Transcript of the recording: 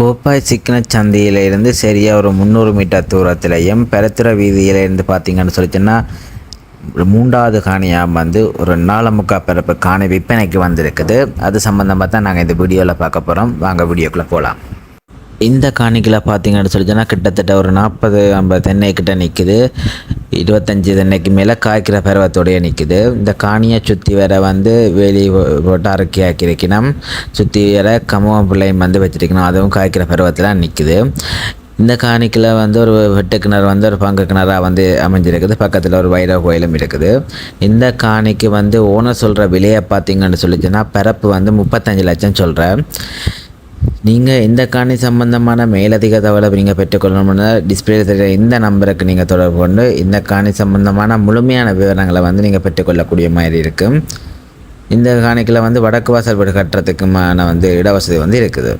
கோப்பாய் சிக்கன சந்தையிலிருந்து சரியாக ஒரு முந்நூறு மீட்டர் தூரத்திலையும் பெருத்துற வீதியிலேருந்து பார்த்தீங்கன்னு சொல்லிச்சுன்னா மூன்றாவது காணியாக வந்து ஒரு நாலு முக்கால் பிறப்பு காணி விற்பனைக்கு வந்திருக்குது. அது சம்மந்தமாக தான் நாங்கள் இந்த வீடியோவில் பார்க்க போகிறோம் வாங்க வீடியோக்குள்ளே போகலாம் இந்த காணிக்கில் பார்த்தீங்கன்னு சொல்லிச்சுன்னா கிட்டத்தட்ட ஒரு நாற்பது ஐம்பது தென்னை கிட்ட நிற்குது இருபத்தஞ்சி தன்னைக்கு மேலே காய்க்கிற பருவத்தோடய நிற்குது இந்த காணியை சுற்றி வர வந்து வேலி போட்டு அரக்கி ஆக்கியிருக்கணும். சுற்றி வர கமவம் பிள்ளையும் வந்து வச்சிருக்கணும். அதுவும் காய்க்கிற பருவத்தில் நிற்குது இந்த காணிக்கில் வந்து ஒரு வெட்டு கிணறு வந்து ஒரு பங்கு கிணறாக வந்து அமைஞ்சிருக்குது. பக்கத்தில் ஒரு வைரவ கோயிலும் இருக்குது. இந்த காணிக்கு வந்து ஓனர் சொல்கிற விலையை பார்த்தீங்கன்னு சொல்லிச்சுன்னா பிறப்பு வந்து முப்பத்தஞ்சு லட்சம் சொல்கிறேன் நீங்கள் இந்த காணி சம்பந்தமான மேலதிக தகவலை நீங்கள் பெற்றுக்கொள்ளணும்னா டிஸ்பிளே தெரிகிற இந்த நம்பருக்கு நீங்கள் தொடர்பு கொண்டு இந்த காணி சம்பந்தமான முழுமையான விவரங்களை வந்து நீங்கள் பெற்றுக்கொள்ளக்கூடிய மாதிரி இருக்கும் இந்த காணிக்கில் வந்து வடக்கு வாசல் வீடு கட்டுறதுக்குமான வந்து இடவசதி வந்து இருக்குது.